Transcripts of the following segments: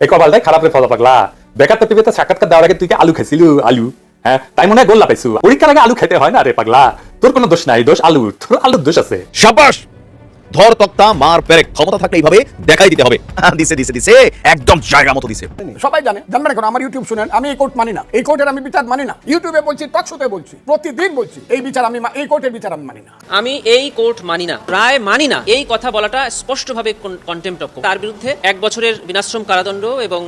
এই কপালটাই খারাপ রে ফলা পাগলা। বেকার তো টিভিতে সাক্ষাৎকার দেওয়ার আগে তুই আলু খেয়েছিল আলু? হ্যাঁ? তাই মনে হয় গোল্লা পাইছু। পরীক্ষার আগে আলু খেতে হয় না রে পাগলা? তোর কোনো দোষ নাই, দোষ আলু তোর আলুর দোষ আছে। সাবাস! ধর তক্তা মার পেরেক ক্ষমতা থাকলে এইভাবে দেখাই দিতে হবে। দিছে দিছে দিছে একদম জায়গা মতো দিছে। সবাই জানে জানবেন এখন আমার ইউটিউব শুনেন আমি এই কোর্ট মানি না। এই কোর্টের আমি বিচার মানি না। ইউটিউবে বলছি টকশোতে বলছি প্রতিদিন বলছি এই বিচার আমি এই কোর্টের বিচার আমি মানি না। আমি এই কোর্ট মানি না প্রায় মানি না। এই কথা বলাটা স্পষ্টভাবে কন্টেম্প্ট অফ তার বিরুদ্ধে এক বছরের বিনাশ্রম কারাদণ্ড এবং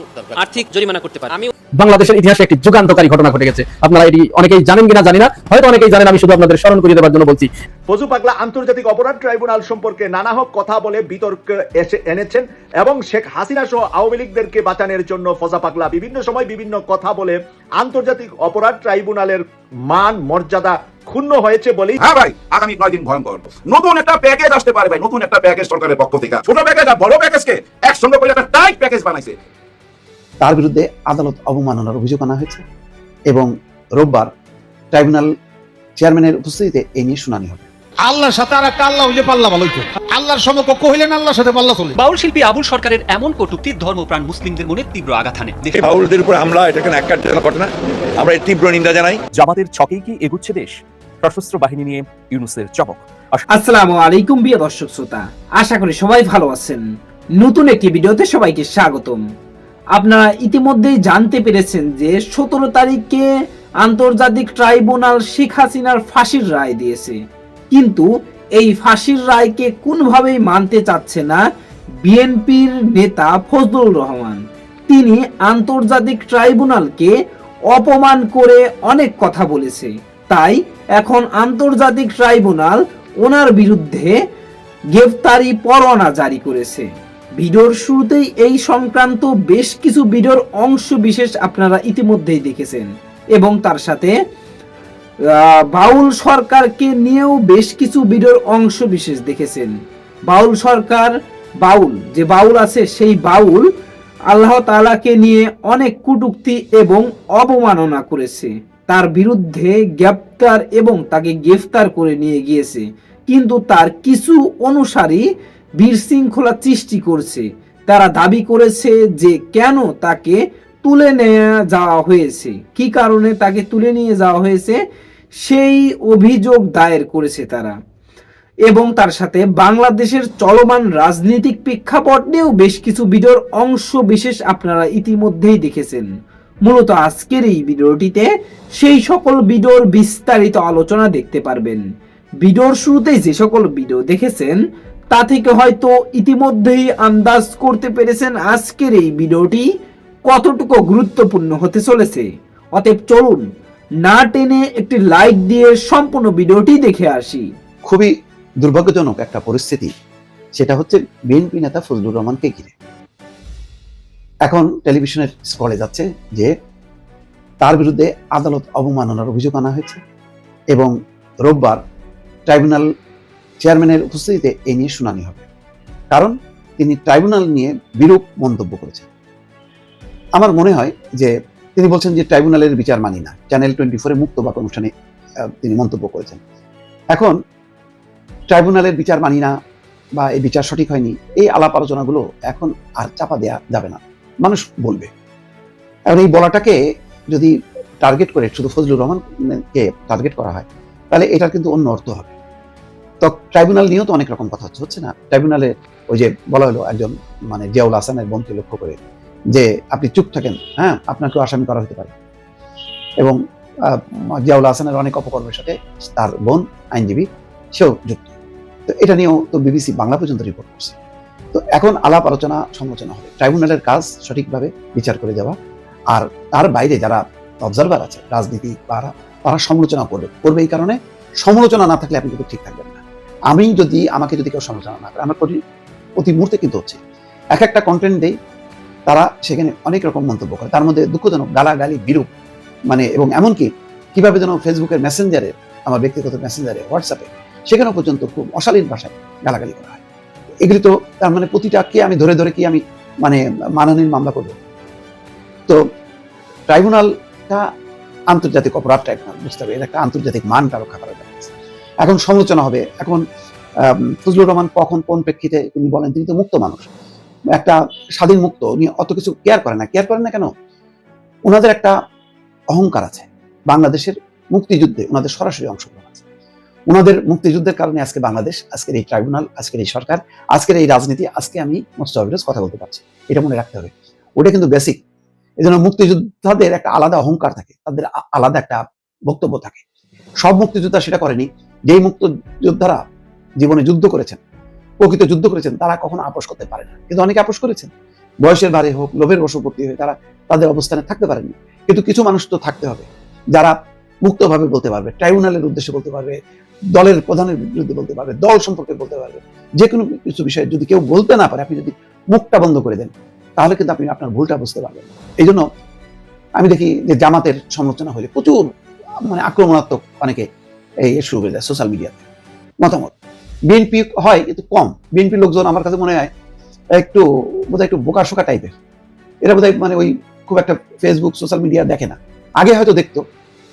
আর্থিক জরিমানা করতে পারে। আমি বাংলাদেশের ইতিহাসে একটি যুগান্তকারী ঘটনা ঘটে গেছে। আপনারা এটি অনেকেই জানেন কিনা জানি না। হয়তো অনেকেই জানেন আমি শুধু আপনাদের স্মরণ করিয়ে দেওয়ার জন্য বলছি। ফজু পাগলা আন্তর্জাতিক অপরাধ ট্রাইব্যুনাল সম্পর্কে নানা হোক কথা বলে বিতর্ক এসে এনেছেন এবং শেখ হাসিনা সহ আওয়ামী লীগদেরকে বাঁচানোর জন্য ফজা পাগলা বিভিন্ন সময় বিভিন্ন কথা বলে আন্তর্জাতিক অপরাধ ট্রাইব্যুনালের মান মর্যাদা ক্ষুণ্ণ হয়েছে বলেই হ্যাঁ ভাই আগামী ভয়ঙ্কর। নতুন একটা প্যাকেজ আসতে পারে ভাই নতুন একটা প্যাকেজ সরকারের পক্ষ থেকে। ছোট প্যাকেজ আর বড় প্যাকেজকে একসঙ্গে করে একটা টাইট প্যাকেজ বানাইছে। তার বিরুদ্ধে আদালত অবমাননার অভিযোগ আনা হয়েছে এবং রোববার ট্রাইব্যুনাল চেয়ারম্যানের উপস্থিতিতে এ নিয়ে শুনানি হবে। আল্লাহর সাথে আর একটা আল্লাহ হইলে পাল্লা ভালো হইতো। আল্লাহর সমকক্ষ হইলেন আল্লাহর সাথে পাল্লা চলে। বাউল শিল্পী আবুল সরকারের এমন কটুক্তি ধর্মপ্রাণ মুসলিমদের মনে তীব্র আঘাত এই বাউলদের উপর হামলা এটা কেন একটা ঘটনা? আমরা এর তীব্র নিন্দা জানাই। জামাতের ছকেই কি এগুচ্ছে দেশ? সশস্ত্র বাহিনী নিয়ে ইউনুসের চমক। আসসালামু আলাইকুম প্রিয় দর্শক শ্রোতা আশা করি সবাই ভালো আছেন। নতুন একটি ভিডিওতে সবাইকে স্বাগতম। আপনারা ইতিমধ্যেই জানতে পেরেছেন যে সতেরো তারিখে আন্তর্জাতিক ট্রাইব্যুনাল শেখ হাসিনার ফাঁসির রায় দিয়েছে। কিন্তু এই ফাঁসির রায়কে কোনোভাবেই মানতে চাচ্ছে না বিএনপির নেতা ফজলুর রহমান। তিনি আন্তর্জাতিক ট্রাইব্যুনালকে অপমান করে অনেক কথা বলেছে। তাই এখন আন্তর্জাতিক ট্রাইব্যুনাল ওনার বিরুদ্ধে গ্রেফতারি পরোয়ানা জারি করেছে। ভিডিওর শুরুতেই এই সংক্রান্ত বেশ কিছু ভিডিওর অংশ বিশেষ আপনারা ইতিমধ্যেই দেখেছেন। এবং তার সাথে বাউল সরকারকে নিয়েও বেশ কিছু ভিডিওর অংশ বিশেষ দেখেছেন। বাউল সরকার, বাউল, যে বাউল আছে সেই বাউল আল্লাহ তালাকে নিয়ে অনেক কটূক্তি এবং অবমাননা করেছে। তার বিরুদ্ধে গ্রেপ্তার এবং তাকে গ্রেফতার করে নিয়ে গিয়েছে। কিন্তু তার কিছু অনুসারী বিশৃঙ্খলা সৃষ্টি করছে। তারা দাবি করেছে যে কেন তাকে তুলে নিয়ে যাওয়া হয়েছে? কি কারণে তাকে তুলে নিয়ে যাওয়া হয়েছে? সেই অভিযোগ দায়ের করেছে তারা। এবং তার সাথে বাংলাদেশের চলমান রাজনৈতিক প্রেক্ষাপট নিয়েও বেশ কিছু ভিডিওর অংশ বিশেষ আপনারা ইতিমধ্যেই দেখেছেন। মূলত আজকের এই ভিডিওটিতে সেই সকল ভিডিওর বিস্তারিত আলোচনা দেখতে পারবেন। ভিডিওর শুরুতেই যে সকল ভিডিও দেখেছেন, তা থেকে হয়তো ইতিমধ্যেই আন্দাজ করতে পেরেছেন আজকের এই ভিডিওটি কতটুকু গুরুত্বপূর্ণ হতে চলেছে। অতএব চলুন না টেনে একটি লাইক দিয়ে সম্পূর্ণ ভিডিওটি দেখে আসি। খুবই দুর্ভাগ্যজনক একটা পরিস্থিতি, সেটা হচ্ছে বিএনপি নেতা ফজলুর রহমানকে ঘিরে। এখন টেলিভিশনের স্কলে যাচ্ছে যে তার বিরুদ্ধে আদালত অবমাননার অভিযোগ আনা হয়েছে এবং রোববার ট্রাইব্যুনাল চেয়ারম্যানের উপস্থিতিতে এ নিয়ে শুনানি হবে। কারণ তিনি ট্রাইব্যুনাল নিয়ে বিরূপ মন্তব্য করেছেন। আমার মনে হয় যে তিনি বলছেন যে ট্রাইব্যুনালের বিচার মানি না। চ্যানেল টোয়েন্টি ফোরে মুক্ত বাক অনুষ্ঠানে তিনি মন্তব্য করেছেন। এখন, ট্রাইব্যুনালের বিচার মানি না বা এই বিচার সঠিক হয়নি, এই আলাপ আলোচনাগুলো এখন আর চাপা দেয়া যাবে না। মানুষ বলবে। এখন এই বলাটাকে যদি টার্গেট করে, শুধু ফজলুর রহমানকে টার্গেট করা হয়, তাহলে এটার কিন্তু অন্য অর্থ হবে। তো ট্রাইব্যুনাল নিয়েও তো অনেক রকম কথা হচ্ছে হচ্ছে না? ট্রাইব্যুনালে ওই যে বলা হলো একজন মানে জিয়াউল হাসানের বোনকে লক্ষ্য করে যে আপনি চুপ থাকেন হ্যাঁ? আপনাকেও আসামি করা হতে পারে। এবং জিয়াউল হাসানের অনেক অপকর্মের সাথে তার বোন আইনজীবী, সেও যুক্ত। তো এটা নিয়েও তো বিবিসি বাংলা পর্যন্ত রিপোর্ট করছে। তো এখন আলাপ আলোচনা, সমালোচনা হবে। ট্রাইব্যুনালের কাজ সঠিকভাবে বিচার করে যাওয়া আর তার বাইরে যারা অবজারভার আছে, রাজনীতি তারা তারা সমালোচনা করবে। করবে এই কারণে সমালোচনা না থাকলে আপনি কিন্তু ঠিক থাকবেন না। আমি যদি, আমাকে যদি কেউ সমালোচনা না করে, আমার প্রতি মুহূর্তে কিন্তু হচ্ছে। এক একটা কন্টেন্ট দেই তারা সেখানে অনেক রকম মন্তব্য করে। তার মধ্যে দুঃখজনক, গালাগালি, বিরূপ মানে এবং এমনকি কীভাবে যেন ফেসবুকের মেসেঞ্জারে, আমার ব্যক্তিগত মেসেঞ্জারে, হোয়াটসঅ্যাপে, সেখানেও পর্যন্ত খুব অশালীন ভাষায় গালাগালি করা হয়। এগুলি তো তার মানে প্রতিটাকে আমি ধরে ধরে কি আমি মানে মানহানির মামলা করব? তো ট্রাইব্যুনালটা আন্তর্জাতিক অপরাধ ট্রাইব্যুনাল, বুঝতে হবে, এর একটা আন্তর্জাতিক মানটা রক্ষা করা যাবে এখন সমালোচনা হবে, এখন ফজলুর রহমান কখন, কোন প্রেক্ষিতে তিনি বলেন, তিনি তো মুক্ত মানুষ। একটা স্বাধীন মুক্ত উনি অত কিছু কেয়ার করে না। কেয়ার করেন না কেন? ওনাদের একটা অহংকার আছে। বাংলাদেশের মুক্তিযুদ্ধে ওনাদের সরাসরি অংশগ্রহণ আছে। ওনাদের মুক্তিযুদ্ধের কারণে আজকে বাংলাদেশ, আজকের এই ট্রাইব্যুনাল, আজকের এই সরকার, আজকের এই রাজনীতি, আজকে আমি মোস্তাফিরোজ কথা বলতে পারছি। এটা মনে রাখতে হবে। ওটা কিন্তু বেসিক এই জন্য মুক্তিযোদ্ধাদের একটা আলাদা অহংকার থাকে। তাদের আলাদা একটা বক্তব্য থাকে। সব মুক্তিযোদ্ধা সেটা করেনি। যেই মুক্তিযোদ্ধারা জীবনে যুদ্ধ করেছেন প্রকৃত যুদ্ধ করেছেন, তারা কখনো আপোষ করতে পারে না। কিন্তু অনেকে আপোষ করেছেন। বয়সের ভারে হোক, লোভের বশবর্তী হয়ে তারা তাদের অবস্থানে থাকতে পারেনি কিন্তু কিছু মানুষ তো থাকতে হবে, যারা মুক্তভাবে বলতে পারবে, ট্রাইব্যুনালের উদ্দেশ্যে বলতে পারবে, দলের প্রধানের বিরুদ্ধে বলতে পারবে, দল সম্পর্কে বলতে পারবে। যে কোনো কিছু বিষয়ে যদি কেউ বলতে না পারে, আপনি যদি মুখটা বন্ধ করে দেন, তাহলে কিন্তু আপনি আপনার ভুলটা বুঝতে পারবেন এই জন্য আমি দেখি যে জামাতের সমালোচনা হলে প্রচুর মানে আক্রমণাত্মক অনেকে এই শুরু হয়ে যায় সোশ্যাল মিডিয়াতে মতামত? বিএনপি হয় কিন্তু কম। বিএনপি লোকজন আমার কাছে মনে হয় একটু বোধহয় একটু বোকা শোকা টাইপের। এরা বোধহয় মানে ওই খুব একটা ফেসবুক সোশ্যাল মিডিয়া দেখে না। আগে হয়তো দেখতো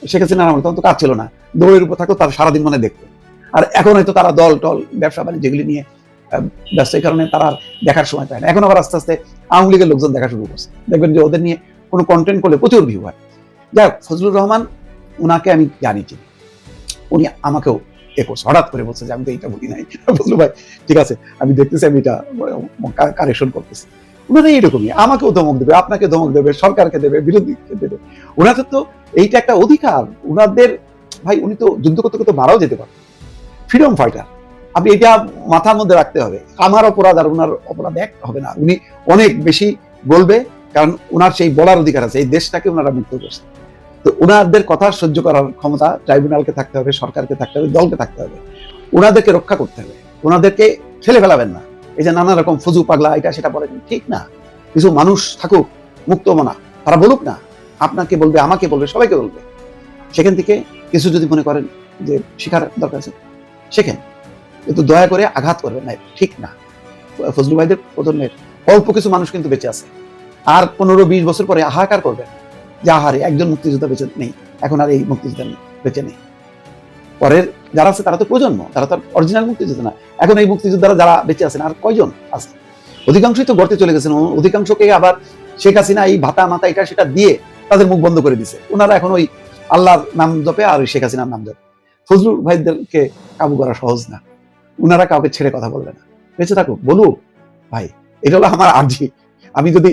শেখ হাসিনার আমলে তখন তো কাজ ছিল না। দৌড়ের উপর থাকতো তারা সারাদিন মানে দেখতো। আর এখন হয়তো তারা দল টল ব্যবসা বাণিজ্য যেগুলি নিয়ে ব্যস্ত এই কারণে তারা দেখার সময় পায় না। এখন আবার আস্তে আস্তে আওয়ামী লীগের লোকজন দেখা শুরু করছে। দেখবেন যে ওদের নিয়ে কোনো কন্টেন্ট করলে প্রচুর ভিউ হয়। যাই হোক, ফজলুর রহমান ওনাকে আমি জানি চিনি উনি আমাকেও এ হঠাৎ করে বলছে যে আমি তো এইটা বলি নাই। ফজলু ভাই, ঠিক আছে, আমি দেখতেছি, আমি এটা কারেকশন করতেছি। ওনারা এইরকমই আমাকেও ধমক দেবে, আপনাকে ধমক দেবে, সরকারকে দেবে, বিরোধীকে দেবে। ওনাদের তো এইটা একটা অধিকার ওনাদের ভাই, উনি তো যুদ্ধ করতে করতে মারাও যেতে পারেন ফ্রিডম ফাইটার আপনি এটা মাথার মধ্যে রাখতে হবে। আমার অপরাধ আর ওনার অপরাধ এক হবে না। উনি অনেক বেশি বলবে, কারণ ওনার সেই বলার অধিকার আছে, এই দেশটাকে ওনারা মুক্ত করছে। তো ওনাদের কথা সহ্য করার ক্ষমতা ট্রাইব্যুনালকে থাকতে হবে, সরকারকে থাকতে হবে, দলকে থাকতে হবে। ওনাদেরকে রক্ষা করতে হবে। ওনাদেরকে ঠেলে ফেলাবেন না। এই যে নানা রকম ফজু পাগলা, এটা সেটা বলেন, ঠিক না। কিছু মানুষ থাকুক, মুক্ত মনা তারা বলুক না, আপনাকে বলবে, আমাকে বলবে, সবাইকে বলবে। সেখান থেকে কিছু যদি মনে করেন যে শেখার দরকার আছে, শেখেন। কিন্তু দয়া করে আঘাত করবেন না, ঠিক না। ফজলু ভাইদের প্রজন্মের অল্প কিছু মানুষ কিন্তু বেঁচে আছে। আর পনেরো, বিশ বছর পরে হাহাকার করবেন। যে আহারে একজন মুক্তিযোদ্ধা বেঁচে নেই। এখন আর এই মুক্তিযোদ্ধা বেঁচে নেই। পরের যারা আছে, তারা তো প্রজন্ম, তারা তো অরিজিনাল মুক্তিযোদ্ধা না। এখন এই মুক্তিযোদ্ধারা যারা বেঁচে আছেন, আর কয়জন আছে? অধিকাংশই তো গর্তে চলে গেছেন। অধিকাংশকে আবার শেখ হাসিনা এই ভাতা মাতা এটা সেটা দিয়ে তাদের মুখ বন্ধ করে দিছে। ওনারা এখন ওই আল্লাহর নাম জপে আর ওই শেখ হাসিনার নাম জপে। ফজলুল ভাইদেরকে কাবু করা সহজ না। ওনারা কাউকে ছেড়ে কথা বলবে না। বেঁচে থাকুক, বলুক, ভাই, এটা হলো আমার আর্জি। আমি যদি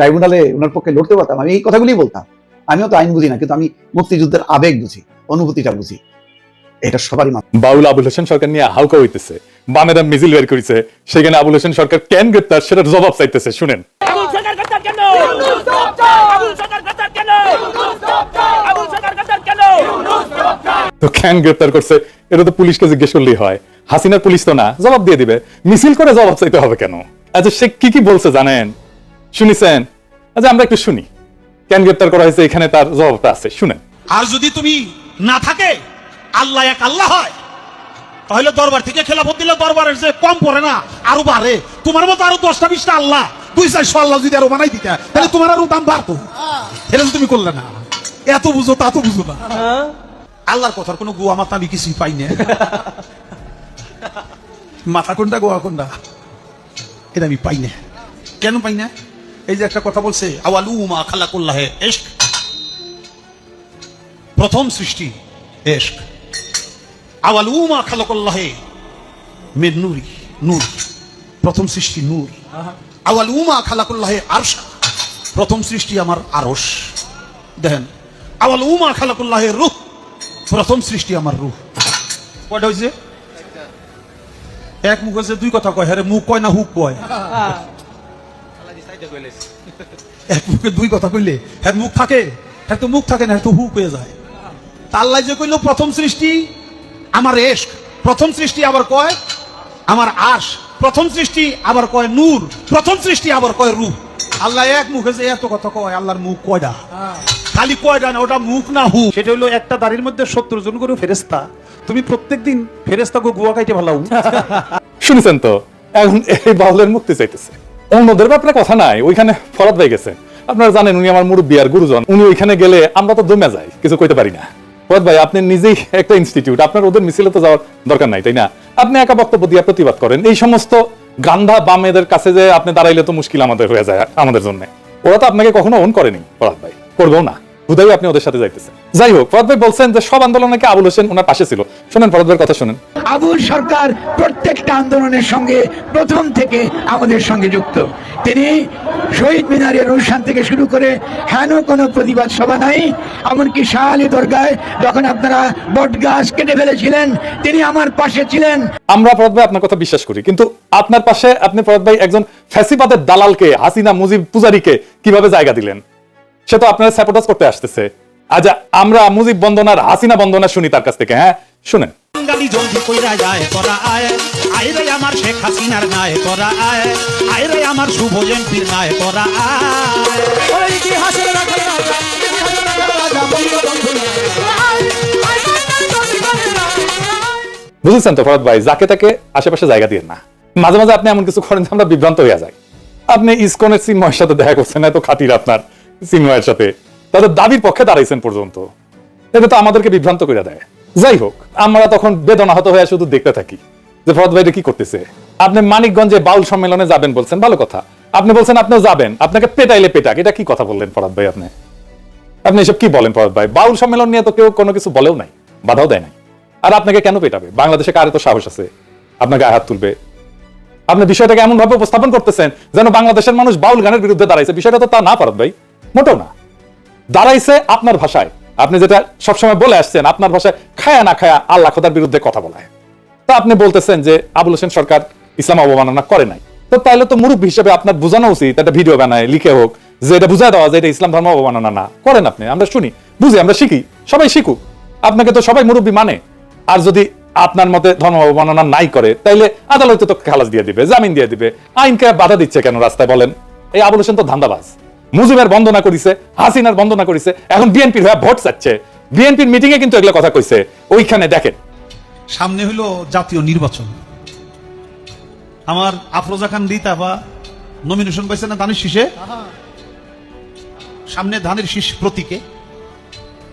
ট্রাইব্যুনালে ওনার পক্ষে লড়তে পারতাম আমি এই কথাগুলি বলতাম। আমিও তো আইন বুঝি না কিন্তু আমি মুক্তিযুদ্ধের আবেগ বুঝি অনুভূতিটা বুঝি। এটা সবারই বাউল আবুল হোসেন সরকার নিয়ে হালকা হইতেছে বামেরা মিছিল বের করেছে সেখানে আবুল হোসেন সরকার কেন গ্রেপ্তার সেটার জবাব চাইতেছে শুনেন। তো কেন গ্রেপ্তার করছে এটা তো পুলিশকে জিজ্ঞেস করলেই হয়। হাসিনার পুলিশ তো না জবাব দিয়ে দিবে। মিছিল করে জবাব চাইতে হবে কেন? আচ্ছা সে কি কি বলছে জানেন? শুনিছেন আচ্ছা আমরা একটু শুনি। কেন গ্রেপ্তার করা হয়েছে? এখানে তার জবাবটা আছে। শুনেন। আর যদি তুমি না থাকে, আল্লাহ এক আল্লাহ হয়। তাহলে দরবার থেকে খেলাফত দিলে দরবারের যে কম পড়ে না, আরও বাড়ে। তোমার মতো আরও দশটা, বিশটা আল্লাহ, দুই চারশো আল্লাহ যদি আরও বানাই দিতে, তাহলে তোমার আরও দাম বাড়তো। এটা তুমি করলে না। এত বুঝো, তা তো বুঝো না। আল্লাহর কথার কোনো গোয়া মাথা আমি কিছুই পাই না। মাথা কোনটা গোয়া কোনটা? এটা আমি পাই না। কেন পাই না? এই যে একটা কথা বলছে আওয়ালু মা খালা করল্লাহে এশক। প্রথম সৃষ্টি এশক। আওয়ালু মা খালা করল্লাহে মের নুরি, নূর। প্রথম সৃষ্টি নূর। আওয়ালু মা খালা করল্লাহে আরশা। প্রথম সৃষ্টি আমার আরশ। দেখেন আওয়ালু মা খালা রুহ। প্রথম সৃষ্টি আমার কয়টা হয়েছে এক মুখ দুই কথা কয়। হ্যাঁ মুখ কয় না হুক কয়? এক মুখে দুই কথা কইলে হ্যাঁ মুখ থাকে হ্যাঁ তো মুখ থাকে না হ্যাঁ তো হুক হয়ে যায়। তাল্লাই যে কইলো প্রথম সৃষ্টি আমার এশ প্রথম সৃষ্টি আবার কয় আমার আশ প্রথম সৃষ্টি আবার কয় নূর প্রথম সৃষ্টি আবার কয় রূপ। আল্লাহ এক মুখে যে এত কথা কয় আল্লাহর মুখ কয়টা খালি কয়টা না ওটা মুখ না হু? সেটা হলো একটা দাড়ির মধ্যে সত্তর জন করে ফেরেস্তা তুমি প্রত্যেকদিন ফেরেস্তাকে গুয়া খাইতে ভালো শুনেছেন তো? এখন এই বাউলের মুক্তি চাইতেছে। অন্যদের ব্যাপারে কথা নাই, ওইখানে ফরাত ভাই গেছে। আপনারা জানেন উনি আমার মুরব্বী আর গুরুজন। উনি ওইখানে গেলে আমরা তো দমে যাই, কিছু কইতে পারি না। ফরাত ভাই, আপনি নিজেই একটা ইনস্টিটিউট আপনার ওদের মিছিলে তো যাওয়ার দরকার নাই, তাই না? আপনি একা বক্তব্য দিয়ে প্রতিবাদ করেন। এই সমস্ত গান্ধা বামেদের কাছে যে আপনি দাঁড়াইলে তো মুশকিল আমাদের হয়ে যায় আমাদের জন্য। ওরা তো আপনাকে কখনো অন করেনি ফরাত ভাই। করবেও না। হুদাই আপনি ওদের সাথে যাইতেছেন। যাই হোক ফরাদ ভাই বলছেন যে সব আন্দোলনে আবুল হোসেন ওনার পাশে ছিল। শোনেন ফরাদ ভাইয়ের কথা শোনেন। আবুল সরকার প্রত্যেকটা আন্দোলনের সঙ্গে প্রথম থেকে আমাদের সঙ্গে যুক্ত। তিনি শহীদ মিনারের অনুষ্ঠান থেকে শুরু করে হেন কোনো প্রতিবাদ সভা নাই এমনকি শাহ আলী দরগায় যখন আপনারা বট গাছ কেটে ফেলেছিলেন তিনি আমার পাশে ছিলেন। আমরা ফরদ ভাই আপনার কথা বিশ্বাস করি কিন্তু আপনার পাশে আপনি ফরদ ভাই একজন ফ্যাসিবাদের দালালকে হাসিনা মুজিব পূজারীকে কীভাবে জায়গা দিলেন? সে তো আপনার স্যাপোর্টাস করতে আসতেছে। আজ আমরা মুজিব বন্দনার হাসিনা বন্দনা শুনি তার কাছ থেকে হ্যাঁ? শুনেন। বাঙালি জলদি কইরা যায় করা আয় আয় রে আমার শেখ হাসিনার নায় করা আয় আয় রে আমার শুভ জয়ন্তীর নায় করা আয় বুঝেছেন তো ফরদ ভাই যাকে তাকে আশেপাশে জায়গা দিয়ে না। মাঝে মাঝে আপনি এমন কিছু করেন যে আমরা বিভ্রান্ত হয়ে যাই। আপনি ইসকনের চিন্ময়ের সাথে দেখা করছেন এত খাতির আপনার। চিন্ময়ের সাথে। তাদের দাবির পক্ষে দাঁড়াইছেন পর্যন্ত। এটা তো আমাদেরকে বিভ্রান্ত করে দেয়। যাই হোক, আমরা তখন বেদনাহত হয়ে শুধু দেখতে থাকি যে ফরদ ভাই এটা কি করতেছে। আপনি মানিকগঞ্জে বাউল সম্মেলনে যাবেন বলছেন, ভালো কথা। আপনি বলছেন আপনিও যাবেন, আপনাকে পেটাইলে পেটাক, এটা কি কথা বললেন ফরাদ ভাই আপনি? আপনি এসব কি বলেন ফরাদ ভাই? বাউল সম্মেলন নিয়ে তো কেউ কোনো কিছু বলেও নাই, বাধাও দেয় নাই। আর আপনাকে কেন পেটাবে? বাংলাদেশে কারে তো সাহস আছে? আপনাকে আঘাত তুলবে। আপনি বিষয়টাকে এমন ভাবে উপস্থাপন করতেছেন যেন বাংলাদেশের মানুষ বাউল গানের বিরুদ্ধে দাঁড়াইছে। বিষয়টা তো তা না ফরাদ ভাই। মোটেও না। দাঁড়াইছে আপনার ভাষায়। আপনি যেটা সবসময় বলে আসছেন, আপনার ভাষায় খায়া না খায়া আল্লাহ খোদার বিরুদ্ধে কথা বলায়। তা আপনি বলতেছেন যে আবুল হোসেন সরকার ইসলাম অবমাননা করে নাই। তো তাইলে তো মুরব্বী হিসেবে আপনার বোঝানো উচিত, একটা ভিডিও বানায়, লিখে হোক, যে এটা বুঝায় দেওয়া যে এটা ইসলাম ধর্ম অবমাননা না। করেন আপনি, আমরা শুনি। বুঝি, আমরা শিখি, সবাই শিখুক। আপনাকে তো সবাই মুরব্বী মানে। আর যদি আপনার মতে ধর্ম অবমাননা নাই করে, তাইলে আদালতে তো খালাস দিয়ে দিবে, জামিন দিয়ে দিবে। আইনকে বাধা দিচ্ছে কেন রাস্তায় বলেন? এই আবুল হোসেন তো ধান্দাবাজ। মুজিবের বন্দনা করিছে হাসিনার বন্দনা করিছে এখন বিএনপির হয়ে ভোট চাচ্ছে। বিএনপির মিটিং এ কিন্তু এগুলো কথা কইছে। ওইখানে দেখেন। সামনে হইল জাতীয় নির্বাচন। আমার আফরোজা খান রিতাবা নমিনেশন পাইছে না ধানের শীষে? সামনে ধানের শীষ প্রতীকে।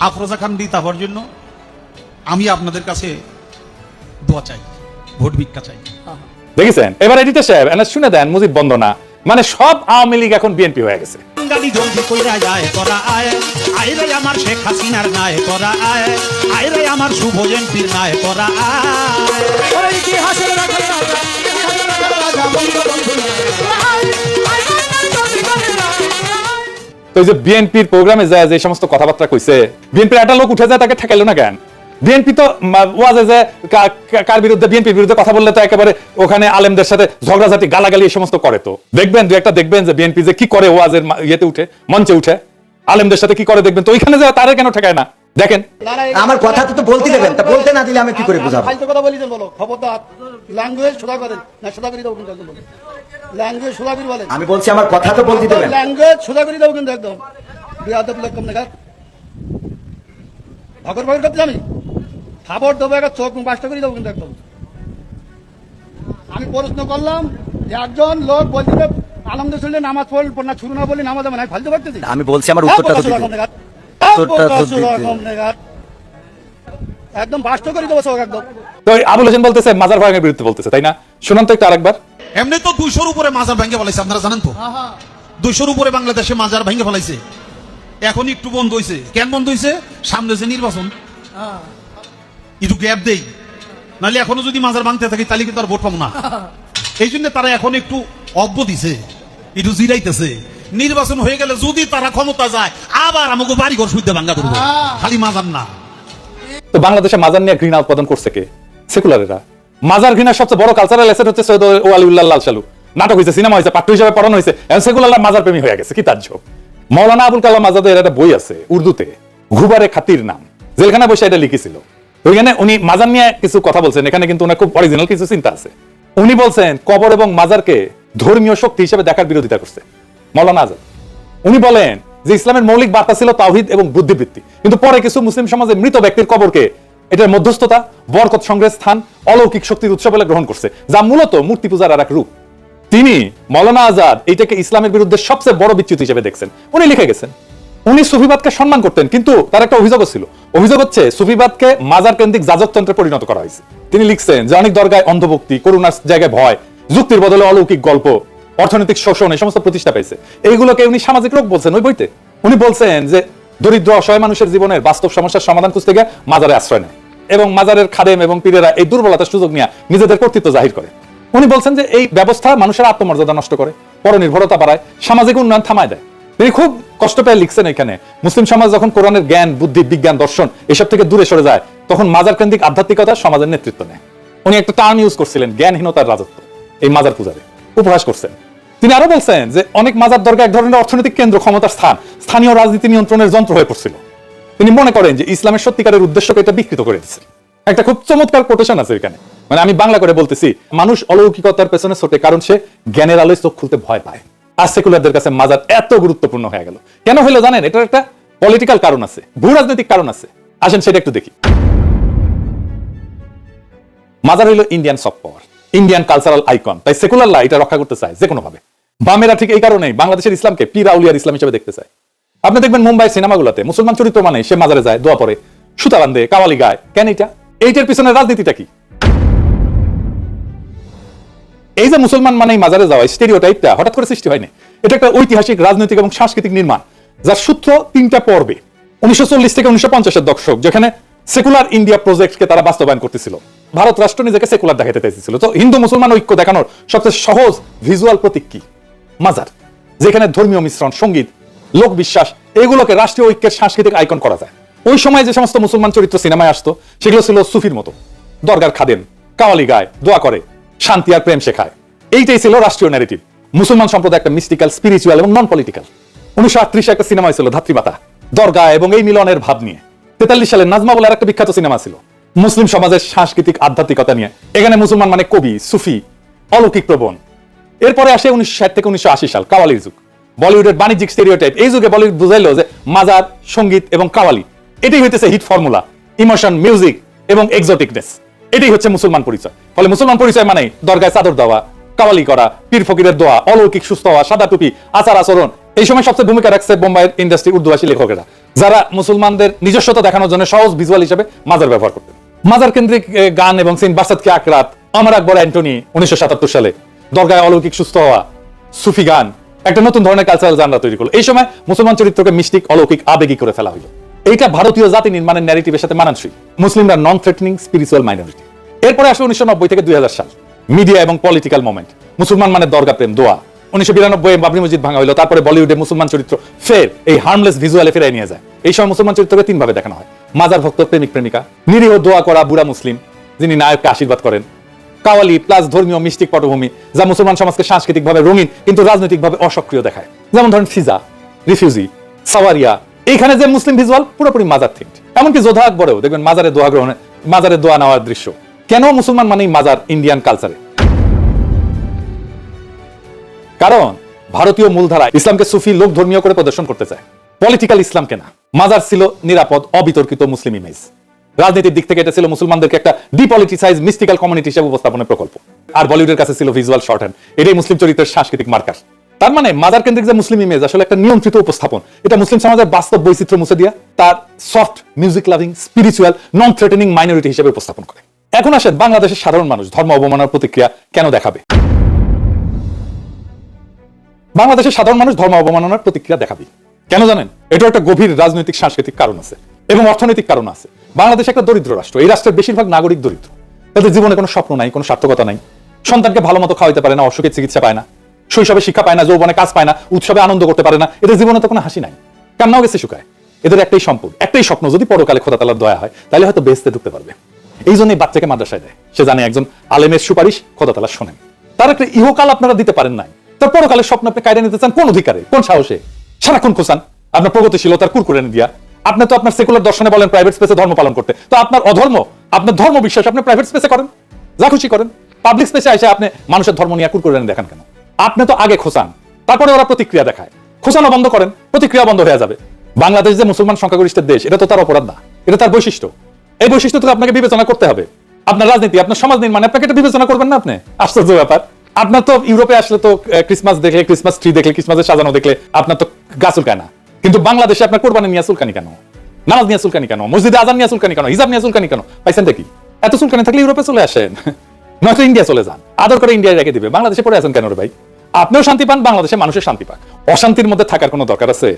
আফরোজা খান রিতাবার জন্য আমি আপনাদের কাছে দোয়া চাই ভোট ভিক্ষা চাই। দেখেছেন? এবার এডিটর সাহেব এনা শুনে দেন মুজিব বন্দনা। মানে সব আওয়ামী লীগ এখন বিএনপি হয়ে গেছে। বাঙালি জলদি কইরা যায় করা আয় আয় রে আমার শেখ হাসিনার নায় করা আয় আয় রে আমার শুভ জয়ন্তীর নায় করা আয় তো এই যে বিএনপির প্রোগ্রামে যায় যে সমস্ত কথাবার্তা কইছে বিএনপির একটা লোক উঠে যায় তাকে ঠেকাইলো না কেন? বিএনপি তো ওয়াজে যে কার বিরুদ্ধে বিএনপির বিরুদ্ধে কথা বললে তো একেবারে ওখানে আলেমদের সাথে ঝগড়াঝাটি গালাগালি এই সমস্ত করে তো। দেখবেন দু একটা দেখবেন যে বিএনপি যে কি করে ওয়াজের ইয়েতে উঠে মঞ্চে উঠে। আলেমদের সাথে কি করে দেখবেন? তো ওইখানে যায় তারে কেন ঠেকায় না? দেখেন। আমার কথা তো বলতে দেবেন তা বলতে না দিলে আমি কি করে বুঝাবো? ফালতু কথা বলি বলো খবরদার। ল্যাঙ্গুয়েজ সোজা করেন। না সোজা করে দেবো কিন্তু একদম ল্যাঙ্গুয়েজ সোজা করে বলেন। আমি বলছি আমার কথা তো বলতে দেবেন। ল্যাঙ্গুয়েজ সোজা করে দাও কিন্তু একদম। বিয়াদব লোক কম দেখা ভগর ভগর করতে আমি খাবার দেবো একটা চোখ মুখ বাসটা করে দেবো কিন্তু একদম। আমি প্রশ্ন করলাম যে একজন লোক বলছিল আলমদের শুনলে নামাজ পড়ল না শুরু না বলে নামাজ মানে ফালতু করতেছি আমি বলছি আমার উত্তরটা তো দিতে। উত্তরটা তো দিতে। একদম বাস্ত করে দেবো সব একদম। তো আবুল হোসেন বলতেছে মাজার ভাঙের বিরুদ্ধে বলতেছে তাই না? শুনুন তো একটু আরেকবার। এমনি তো দুইশোর উপরে মাজার ভেঙে ফেলাইছে আপনারা জানেন তো? দুইশোর উপরে বাংলাদেশে মাজার ভেঙে ফেলাইছে। এখন একটু বন্ধ হয়েছে কেন বন্ধ হয়েছে সামনে যে নির্বাচন। একটু গ্যাপ দেই। নাহলে এখনও যদি মাজার ভাঙতে থাকি তাহলে কিন্তু আর ভোট পাবো না। এই জন্য তারা এখন একটু অব্য দিছে। একটু জিরাইতেছে। নির্বাচন হয়ে গেলে যদি তারা ক্ষমতা যায় আবার আমাকে বাড়ি ঘর শুদ্ধ ভাঙ্গা করব খালি মাজার না। তো বাংলাদেশে মাজার নিয়ে ঘৃণা উৎপাদন করছে কে? সেকুলারেরা মাজার ঘৃণার সবচেয়ে বড় কালচারাল এসেট হচ্ছে সৈয়দ ও আলিউল্লাহ লাল সালু নাটক হয়েছে সিনেমা হয়েছে পাঠ্য হিসাবে পড়ানো হয়েছে এখন সেকুলাররা মাজার প্রেমী হয়ে গেছে কি তার ঝোঁক মৌলানা আবুল কালাম আজাদের একটা বই আছে, উর্দুতে, ঘুবারে খাতির নাম। জেলখানা বসে এটা লিখেছিল। ওইখানে উনি মাজার নিয়ে কিছু কথা বলছেন, এখানে কিন্তু ওনার খুব অরিজিনাল কিছু চিন্তা আছে। উনি বলছেন, কবর এবং মাজারকে ধর্মীয় শক্তি হিসেবে দেখার বিরোধিতা করছে। মৌলানা আজাদ, উনি বলেন যে ইসলামের মৌলিক বার্তা ছিল তাওহিদ এবং বুদ্ধিবৃত্তি। কিন্তু পরে কিছু মুসলিম সমাজে মৃত ব্যক্তির কবরকে এটার মধ্যস্থতা, বরকত সংগ্রহের স্থান, অলৌকিক শক্তির উৎস বলে গ্রহণ করছে, যা মূলত মূর্তি পূজার আর এক রূপ। তিনি মৌলানা আজাদ এইটাকে ইসলামের বিরুদ্ধে সবচেয়ে বড় বিচ্যুতি হিসেবে দেখছেন। উনি লিখে গেছেন। উনি সুফিবাদকে সম্মান করতেন, কিন্তু তার একটা অভিযোগ ছিল। অভিযোগ হচ্ছে সুফিবাদকে মাজার কেন্দ্রিক যাজকতন্ত্রে পরিণত করা হয়েছে। তিনি লিখছেন যে অনেক দরগায় অন্ধভক্তি, করুণার জায়গায় ভয়, যুক্তির বদলে অলৌকিক গল্প, অর্থনৈতিক শোষণ, এই সমস্ত প্রতিষ্ঠা পেয়েছে। এইগুলোকে উনি সামাজিক রোগ বলছেন ওই বইতে। উনি বলছেন যে দরিদ্র, অসহায় মানুষের জীবনের বাস্তব সমস্যার সমাধান খুঁজতে গিয়ে মাজারে আশ্রয় নেয় এবং মাজারের খাদেম এবং পীরেরা এই দুর্বলতার সুযোগ নিয়ে নিজেদের কর্তৃত্ব জাহির করে। উনি বলছেন যে এই ব্যবস্থা মানুষের আত্মমর্যাদা নষ্ট করে, পরনির্ভরতা বাড়ায়, সামাজিক উন্নয়ন থামায় দেয়। তিনি খুব কষ্ট পেয়ে লিখছেন এখানে, মুসলিম সমাজ যখন কোরআনের জ্ঞান, বুদ্ধি, বিজ্ঞান, দর্শন এসব থেকে দূরে সরে যায়, তখন মাজার কেন্দ্রিক আধ্যাত্মিকতা সমাজের নেতৃত্ব নেয়। উনি একটা টার্ম ইউজ করছিলেন, জ্ঞানহীনতার রাজত্ব, এই মাজার পূজারে। উপহাস করছেন। তিনি আরও বলছেন যে অনেক মাজার দরকার এক ধরনের অর্থনৈতিক কেন্দ্র, ক্ষমতার স্থান, স্থানীয় রাজনীতি নিয়ন্ত্রণের যন্ত্র হয়ে পড়ছিল। তিনি মনে করেন যে ইসলামের সত্যিকারের উদ্দেশ্যকে এটা বিকৃত করে দিচ্ছে। একটা খুব চমৎকার কোটেশন আছে এখানে। মানে আমি বাংলা করে বলতেছি, মানুষ অলৌকিকতার পেছনে ছোটে কারণ সে জ্ঞানের আলোয় চোখ খুলতে ভয় পায়। আর সেকুলারদের কাছে মাজার এত গুরুত্বপূর্ণ হয়ে গেল। কেন হলো জানেন? এটার একটা পলিটিক্যাল কারণ আছে, ভূ রাজনৈতিক কারণ আছে। আসেন সেটা একটু দেখি। মাজার হইল Indian soft power Indian cultural icon তাই সেকুলার লা এটা রক্ষা করতে চায় যে কোনো ভাবে। বামেরা ঠিক এই কারণেই বাংলাদেশের ইসলামকে পীর আউলিয়ার ইসলাম হিসেবে দেখতে চায়। আপনি দেখবেন মুম্বাই সিনেমাগুলোতে মুসলমান চরিত্র মানে সে মাজারে যায়, দোয়া পরে সুতা বান্ধে কাওয়ালি গায়। কেন এটা? এইটার পিছনে রাজনীতিটা কি? এই যে মুসলমান মানে মাজারে যাওয়া স্টেরিওটাইপটা হঠাৎ করে সৃষ্টি হয়নি? এটা একটা ঐতিহাসিক, রাজনৈতিক এবং সাংস্কৃতিক নির্মাণ, যার সূত্র তিনটা পর্বে, উনিশশো চল্লিশ থেকে উনিশশো পঞ্চাশের দশক, যেখানে সেকুলার ইন্ডিয়া প্রজেক্টকে তারা বাস্তবায়ন করতেছিল। ভারত রাষ্ট্র নিজেকে সেকুলার দেখাতে চাইছিল তো হিন্দু মুসলমান ঐক্য দেখানোর সবচেয়ে সহজ ভিজুয়াল প্রতীক কি? মাজার, যেখানে ধর্মীয় মিশ্রণ, সংগীত, লোক বিশ্বাস, এগুলোকে রাষ্ট্রীয় ঐক্যের সাংস্কৃতিক আইকন করা যায়। ওই সময় যে সমস্ত মুসলমান চরিত্র সিনেমায় আসতো, সেগুলো ছিল সুফির মতো। দরগার খাদেম, কাওয়ালি গায়, দোয়া করে, শান্তি আর প্রেম শেখায়। এইটাই ছিল রাষ্ট্রীয় ন্যারেটিভ মুসলমান সম্প্রদায় একটা মিস্টিক্যাল স্পিরিচুয়াল এবং নন পলিটিক্যাল উনিশশো আটত্রিশে একটা সিনেমা ছিল ধাত্রীমাতা, দরগা এবং এই মিলনের ভাব নিয়ে। তেতাল্লিশ সালে নাজমা বলে একটা বিখ্যাত সিনেমা ছিল। মুসলিম সমাজের সাংস্কৃতিক আধ্যাত্মিকতা নিয়ে। এখানে মুসলমান মানে কবি, সুফি, অলৌকিক প্রবণ। এরপরে আসে উনিশশো ষাট থেকে উনিশশো আশি সাল, কাওয়ালির যুগ। বলিউডের বাণিজ্যিক স্টেরিওটাইপ এই যুগে বলিউড বুঝাইলো যে মাজার, সংগীত এবং কাওয়ালি এটাই হইতেছে হিট ফর্মুলা ইমোশন মিউজিক এবং এক্সোটিকনেস এটাই হচ্ছে মুসলমান পরিচয়। ফলে মুসলমান পরিচয় মানে দরগায় চাদর দেওয়া, কাওয়ালি করা, পীর ফকিরের দোয়া, অলৌকিক, সুস্থ হওয়া, সাদা টুপি, আচার আচরণ। এই সময় সবচেয়ে ভূমিকা রাখছে বোম্বাইয়ের ইন্ডাস্ট্রি উর্দুভাষী লেখকেরা। যারা মুসলমানদের নিজস্বতা দেখানোর জন্য সহজ ভিজুয়াল হিসেবে মাজার ব্যবহার করতেন। মাজার কেন্দ্রিক গান এবং সিন বাসাদ কে আকরাত আমার আকবর অ্যান্টনি উনিশশো সাতাত্তর সালে দরগায় অলৌকিক, সুস্থ হওয়া, সুফি গান, একটা নতুন ধরনের কালচারাল জানরা তৈরি করল। এই সময় মুসলমান চরিত্রকে মিস্টিক অলৌকিক, আবেগী করে ফেলা হলো এইটা ভারতীয় জাতি নির্মাণের ন্যারেটিভের সাথে মানানসই। মুসলিমরা নন থ্রেটনিং স্পিরিচুয়াল মাইনরিটি এরপরে আসলে উনিশশো নব্বই থেকে দুই সাল। মিডিয়া এবং পলিটিক্যাল মোমেন্ট মুসলমান মানে দরগা, প্রেম, দোয়া। উনিশশো বিরানব্বই বাবরি মসজিদ ভাঙা হলো তারপরে বলিউডে মুসলমান চরিত্র ফের এই হার্মলেস ভিজুয়ালে ফেরাই নিয়ে যায়। এই সময় মুসলমান চরিত্রকে তিন ভাবে দেখানো হয়। মাজার ভক্ত, প্রেমিক, প্রেমিকা। নিরীহ, দোয়া করা বুড়া মুসলিম, যিনি নায়ককে আশীর্বাদ করেন। কাওয়ালি প্লাস ধর্মীয় মিষ্টিক পটভূমি, যা মুসলমান সমাজকে সাংস্কৃতিকভাবে রঙিন, কিন্তু রাজনৈতিকভাবে অসক্রিয় দেখায়। যেমন ধরেন ফিজা, রিফিউজি, সাওয়ারিয়া এইখানে যে মুসলিম ভিজুয়াল, পুরোপুরি মাজার থিঙ্ক এমনকি যোধা আকবরেও, দেখবেন মাজারে দোয়া গ্রহণে, মাজারে দোয়া নেওয়ার দৃশ্য। কেন মুসলমান মানেই মাজার ইন্ডিয়ান কালচারে কারণ ভারতীয় মূলধারা ইসলামকে সুফি লোক ধর্মীয় করে প্রদর্শন করতে চায়। পলিটিক্যাল ইসলামকে না। মাজার ছিল নিরাপদ, অবিতর্কিত মুসলিম ইমেজ রাজনীতির দিক থেকে এটা ছিল মুসলমানদেরকে একটা ডিপলিটিসাইজ মিস্টিক্যাল কমিউনিটি হিসেবে উপস্থাপনের প্রকল্প। আর বলিউডের কাছে ছিল ভিজুয়াল শর্ট হ্যান্ড এটাই মুসলিম চরিত্রের সাংস্কৃতিক মার্কার তার মানে মাজার কেন্দ্রিক যে মুসলিম ইমেজ আসলে একটা নিয়ন্ত্রিত উপস্থাপন। এটা মুসলিম সমাজের বাস্তব বৈচিত্র্য মুছে দিয়া তার soft music loving spiritual non threatening minority হিসেবে উপস্থাপন করে। এখন আসেন বাংলাদেশের সাধারণ মানুষ, ধর্ম অবমাননার প্রতিক্রিয়া কেন দেখাবে? বাংলাদেশের সাধারণ মানুষ ধর্ম অবমাননার প্রতিক্রিয়া দেখাবে। কেন জানেন? এটা একটা গভীর রাজনৈতিক সাংস্কৃতিক কারণ আছে এবং অর্থনৈতিক কারণ আছে। বাংলাদেশ একটা দরিদ্র রাষ্ট্র, এই রাষ্ট্রের বেশিরভাগ নাগরিক দরিদ্র। তাদের জীবনে কোনো স্বপ্ন নাই, কোনো সার্থকতা নাই। সন্তানকে ভালো মতো খাওয়াইতে পারে না, অসুখের চিকিৎসা পায় না। শৈশবে শিক্ষা পায় না, যৌবনে কাজ পায় না, উৎসবে আনন্দ করতে পারে না, এদের জীবনে তো কোনো হাসি নাই। কান্নাও গেছে শুকায় এদের একটাই সম্পদ, একটাই স্বপ্ন, যদি পরকালে খোদা তালার দয়া হয়, তাহলে হয়তো বেসতে ঢুকতে পারবে। এই জন্যই বাচ্চাকে মাদ্রাসায় দেয়। সে জানে একজন আলেমের সুপারিশ খোদা তালা শোনেন। তার একটা ইহকাল আপনারা দিতে পারেন নাই। তার পরকালের স্বপ্ন আপনি কায়রা নিতে চান, কোন অধিকারে, কোন সাহসে? সারাক্ষণ খোঁচান, আপনার প্রগতিশীলতার কুরকুরে দিয়া। আপনি তো আপনার সেকুলার দর্শনে বলেন প্রাইভেট স্পেসে ধর্ম পালন করতে। তো আপনার অধর্ম, আপনার ধর্ম বিশ্বাস আপনি প্রাইভেট স্পেসে করেন, যা খুশি করেন। পাবলিক স্পেসে এসে আপনি মানুষের ধর্ম নিয়ে কুরকুরে দেখান কেন? আপনি তো আগে খোঁচান। তারপরে ওরা প্রতিক্রিয়া দেখায়। খোঁচানো বন্ধ করেন, প্রতিক্রিয়া বন্ধ হয়ে যাবে। বাংলাদেশ যে মুসলমান সংখ্যাগরিষ্ঠের দেশ, এটা তো তার অপরাধ না। এটা তার বৈশিষ্ট্য। এই বৈশিষ্ট্য তো আপনাকে বিবেচনা করতে হবে। আপনার রাজনীতি, আপনার সমাজ নির্মাণে, আপনাকে এটা বিবেচনা করবেন না আপনি? আশ্চর্য ব্যাপার। আপনার তো ইউরোপে আসলে তো ক্রিসমাস দেখলে ক্রিসমাস ট্রি দেখলে ক্রিসমাসের সাজানো দেখলে আপনার তো গা চুলকায় না। কিন্তু বাংলাদেশে আপনার কোরবানি নিয়ে চুলকানি কেন? নামাজ নিয়ে চুলকানি কেন? মসজিদে আজান নিয়ে চুলকানি কেন? হিজাব নিয়ে চুলকানি কেন? পাইছেন দেখি। এত চুলকানি থাকলে ইউরোপে চলে আসেন। নয়তো ইন্ডিয়া চলে যান। আদর করে ইন্ডিয়ায় রেখে দিবে। বাংলাদেশে পড়ে আছেন কেন রে ভাই? আপনিও শান্তি পান, বাংলাদেশে মানুষের শান্তি পাক। অশান্তির মধ্যে থাকার কোনো দরকার আছে?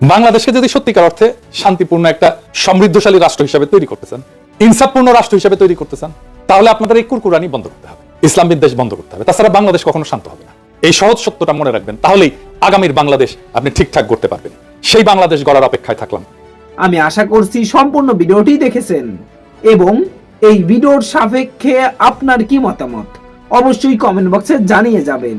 বাংলাদেশকে যদি সত্যিকার অর্থে শান্তিপূর্ণ একটা সমৃদ্ধশালী রাষ্ট্র হিসেবে তৈরি করতেছেন ইনসাফপূর্ণ রাষ্ট্র হিসেবে তৈরি করতেছেন তাহলে আপনাদের এই কুরকুরানি বন্ধ করতে হবে। ইসলাম বিদ্বেষ বন্ধ করতে হবে। তাছাড়া বাংলাদেশ কখনো শান্ত হবে না। এই সহজ সত্যটা মনে রাখবেন, তাহলেই আগামীর বাংলাদেশ আপনি ঠিকঠাক করতে পারবেন। সেই বাংলাদেশ গড়ার অপেক্ষায় থাকলাম। আমি আশা করছি সম্পূর্ণ ভিডিওটি দেখেছেন এবং এই ভিডিওর সাপেক্ষে আপনার কি মতামত? অবশ্যই কমেন্ট বক্সে জানিয়ে যাবেন।